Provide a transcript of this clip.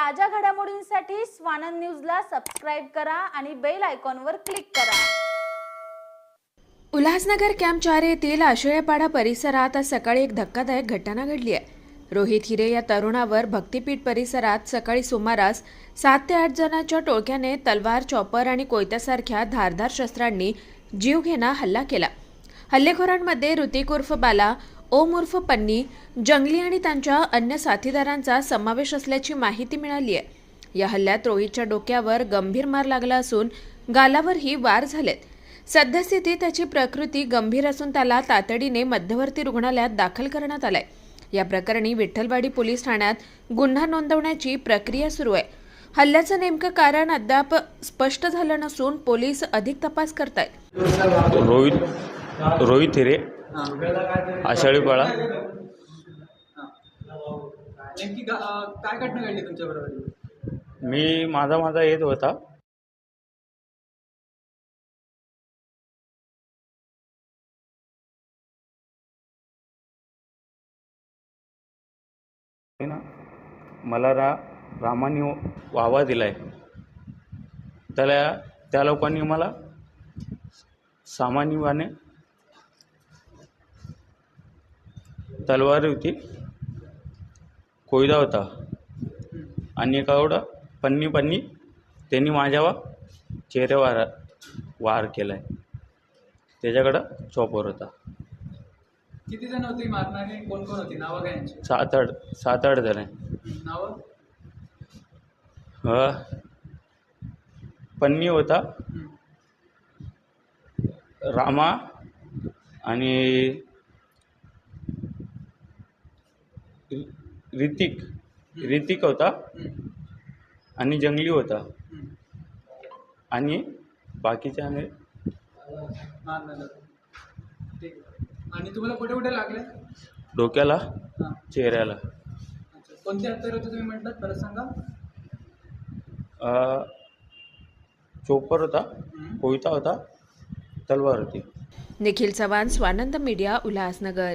ताज्या घडामोडींसाठी स्वानंद न्यूजला सबस्क्राईब करा आणि बेल आयकॉनवर क्लिक करा. उल्हासनगर कॅम्प चार येथील आशिळेपाडा परिसरात आज सकाळी एक धक्कादायक घटना घडली आहे. रोहित हिरे या तरुणावर भक्तिपीठ परिसरात सकाळी सुमारास सात ते आठ जणांच्या टोळक्याने तलवार चॉपर आणि कोयत्यासारख्या धारदार शस्त्रांनी जीवघेणा हल्ला केला. हल्लेखोरांमध्ये ऋतिक उर्फ बाला ओम उर्फ पन्नी जंगली आणि त्यांच्या अन्य साथीदारांचा समावेश असल्याची माहिती मिळाली आहे. या हल्ल्यात रोहितच्या डोक्यावर गंभीर मार लागला असून गालावरही वार झालेत. सद्यस्थितीत त्याची प्रकृती गंभीर असून त्याला तातडीने मध्यवर्ती रुग्णालयात दाखल करण्यात आलाय. या प्रकरणी विठ्ठलवाडी पोलीस ठाण्यात गुन्हा नोंदवण्याची प्रक्रिया सुरू आहे. हल्ल्याचं नेमकं कारण अद्याप स्पष्ट झालं नसून पोलीस अधिक तपास करतायत. रोहित रोहित हिरे आषाढीपाळा नेमकी गा- अं, काय घटना घडली तुमच्याबरोबर? मी माझा माझा येत होता. ना मला रा रामाने वावा दिलाय. त्याला त्या लोकांनी मला सामान्यपणे तलवार होती. कोयदा होता. आणि एका एवढं पन्नी पन्नी त्यांनी माझ्यावर चेहऱ्यावर वार केला आहे त्याच्याकडं चॉपर होता. किती जण होती मारणारी? कोण कोण होती? नावं काय यांची? सात आठ सात आठ जण आहे. नावं? ह पन्नी होता. रामा आणि रि- ऋतिक ऋतिक होता. आणि जंगली होता. आणि बाकीचे आम्ही मारणारा. ठीक आहे. आणि तुम्हाला कुठे कुठे लागले डोक्याला चेहऱ्याला कोणते हत्यार होते तुम्ही म्हटलात परत सांगा अ, चोपर होता. कोयता होता तलवार होती निखिल चव्हाण स्वानंद मीडिया उल्हासनगर